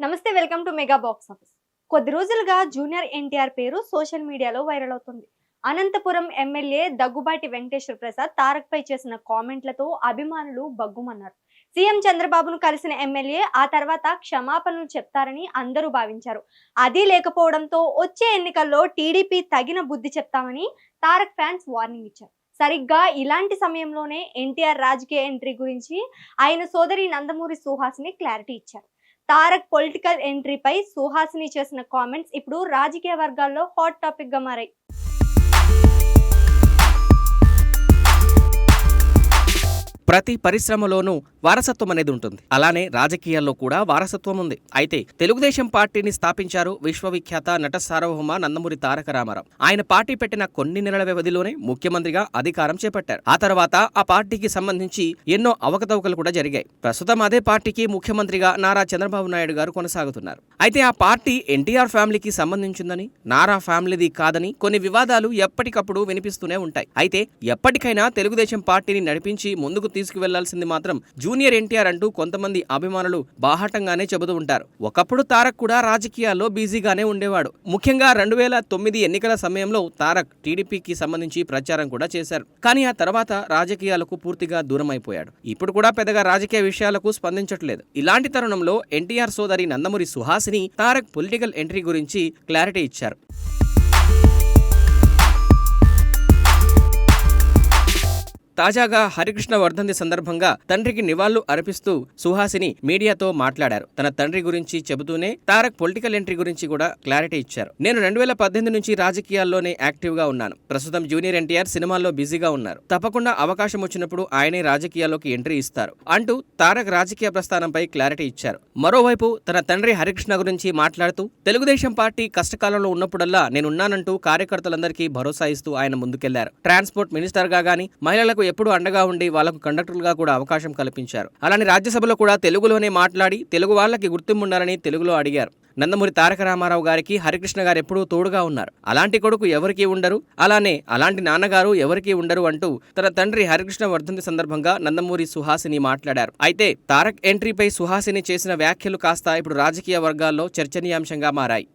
నమస్తే welcome to mega box office. కొద్ది రోజులుగా జూనియర్ ఎన్టీఆర్ పేరు సోషల్ మీడియాలో వైరల్ అవుతుంది. అనంతపురం ఎమ్మెల్యే దగ్గుబాటి వెంకటేశ్వర ప్రసాద్ తారక్ పై చేసిన కామెంట్లతో అభిమానులు బగ్గుమన్నారు సీఎం చంద్రబాబును కలిసిన ఎమ్మెల్యే ఆ తర్వాత క్షమాపణలు చెప్తారని అందరూ భావించారు. అది లేకపోవడంతో వచ్చే ఎన్నికల్లో టీడీపీ తగిన బుద్ధి చెప్తామని తారక్ ఫ్యాన్స్ వార్నింగ్ ఇచ్చారు. సరిగ్గా ఇలాంటి సమయంలోనే ఎన్టీఆర్ రాజకీయ ఎంట్రీ గురించి ఆయన సోదరి నందమూరి సుహాస్ని క్లారిటీ ఇచ్చారు. తారక్ పొలిటికల్ ఎంట్రీపై సుహాసిని చేసిన కామెంట్స్ ఇప్పుడు రాజకీయ వర్గాల్లో హాట్ టాపిక్గా మారాయి. ప్రతి పరిశ్రమలోనూ వారసత్వం అనేది ఉంటుంది. అలానే రాజకీయాల్లో కూడా వారసత్వం ఉంది. అయితే తెలుగుదేశం పార్టీని స్థాపించారు విశ్వవిఖ్యాత నట సార్వభౌమ నందమూరి తారక రామారావు. ఆయన పార్టీ పెట్టిన కొన్ని నెలల వ్యవధిలోనే ముఖ్యమంత్రిగా అధికారం చేపట్టారు. ఆ తర్వాత ఆ పార్టీకి సంబంధించి ఎన్నో అవకతవకలు కూడా జరిగాయి. ప్రస్తుతం అదే పార్టీకి ముఖ్యమంత్రిగా నారా చంద్రబాబు నాయుడు గారు కొనసాగుతున్నారు. అయితే ఆ పార్టీ ఎన్టీఆర్ ఫ్యామిలీకి సంబంధించిందని నారా ఫ్యామిలీది కాదని కొన్ని వివాదాలు ఎప్పటికప్పుడు వినిపిస్తూనే ఉంటాయి. అయితే ఎప్పటికైనా తెలుగుదేశం పార్టీని నడిపించి ముందుకు తీసుకువెళ్ళాల్సింది మాత్రం జూనియర్ ఎన్టీఆర్ అంటూ కొంతమంది అభిమానులు బాహాటంగానే చెబుతూ ఉంటారు. ఒకప్పుడు తారక్ కూడా రాజకీయాల్లో బిజీగానే ఉండేవాడు. ముఖ్యంగా రెండు వేల తొమ్మిది ఎన్నికల సమయంలో తారక్ టీడీపీకి సంబంధించి ప్రచారం కూడా చేశారు. కానీ ఆ తర్వాత రాజకీయాలకు పూర్తిగా దూరం అయిపోయాడు ఇప్పుడు కూడా పెద్దగా రాజకీయ విషయాలకు స్పందించట్లేదు. ఇలాంటి తరుణంలో ఎన్టీఆర్ సోదరి నందమూరి సుహాసిని తారక్ పొలిటికల్ ఎంట్రీ గురించి క్లారిటీ ఇచ్చారు. తాజాగా హరికృష్ణ వర్ధంతి సందర్భంగా తండ్రికి నివాళులు అర్పిస్తూ సుహాసిని మీడియాతో మాట్లాడారు. తన తండ్రి గురించి చెబుతూనే తారక్ పొలిటికల్ ఎంట్రీ గురించి కూడా క్లారిటీ ఇచ్చారు. నేను రెండు వేల పద్దెనిమిది నుంచి రాజకీయాల్లోనే యాక్టివ్గా ఉన్నాను. ప్రస్తుతం జూనియర్ ఎన్టీఆర్ సినిమాల్లో బిజీగా ఉన్నారు. తప్పకుండా అవకాశం వచ్చినప్పుడు ఆయనే రాజకీయాల్లోకి ఎంట్రీ ఇస్తారు అంటూ తారక్ రాజకీయ ప్రస్థానంపై క్లారిటీ ఇచ్చారు. మరోవైపు తన తండ్రి హరికృష్ణ గురించి మాట్లాడుతూ తెలుగుదేశం పార్టీ కష్టకాలంలో ఉన్నప్పుడల్లా నేనున్నానంటూ కార్యకర్తలందరికీ భరోసా ఇస్తూ ఆయన ముందుకెళ్ళారు. ట్రాన్స్పోర్ట్ మినిస్టర్గా గాని మహిళలకు ఎప్పుడూ అండగా ఉండి వాళ్ళకు కండక్టర్లుగా కూడా అవకాశం కల్పించారు. అలానే రాజ్యసభలో కూడా తెలుగులోనే మాట్లాడి తెలుగు వాళ్ళకి గుర్తింపు ఉండాలని తెలుగులో అడిగారు. నందమూరి తారక రామారావు గారికి హరికృష్ణ గారు ఎప్పుడూ తోడుగా ఉన్నారు. అలాంటి కొడుకు ఎవరికీ ఉండరు. అలానే అలాంటి నాన్నగారు ఎవరికీ ఉండరు అంటూ తన తండ్రి హరికృష్ణ వర్ధంతి సందర్భంగా నందమూరి సుహాసిని మాట్లాడారు. అయితే తారక్ ఎంట్రీపై సుహాసిని చేసిన వ్యాఖ్యలు కాస్త ఇప్పుడు రాజకీయ వర్గాల్లో చర్చనీయాంశంగా మారాయి.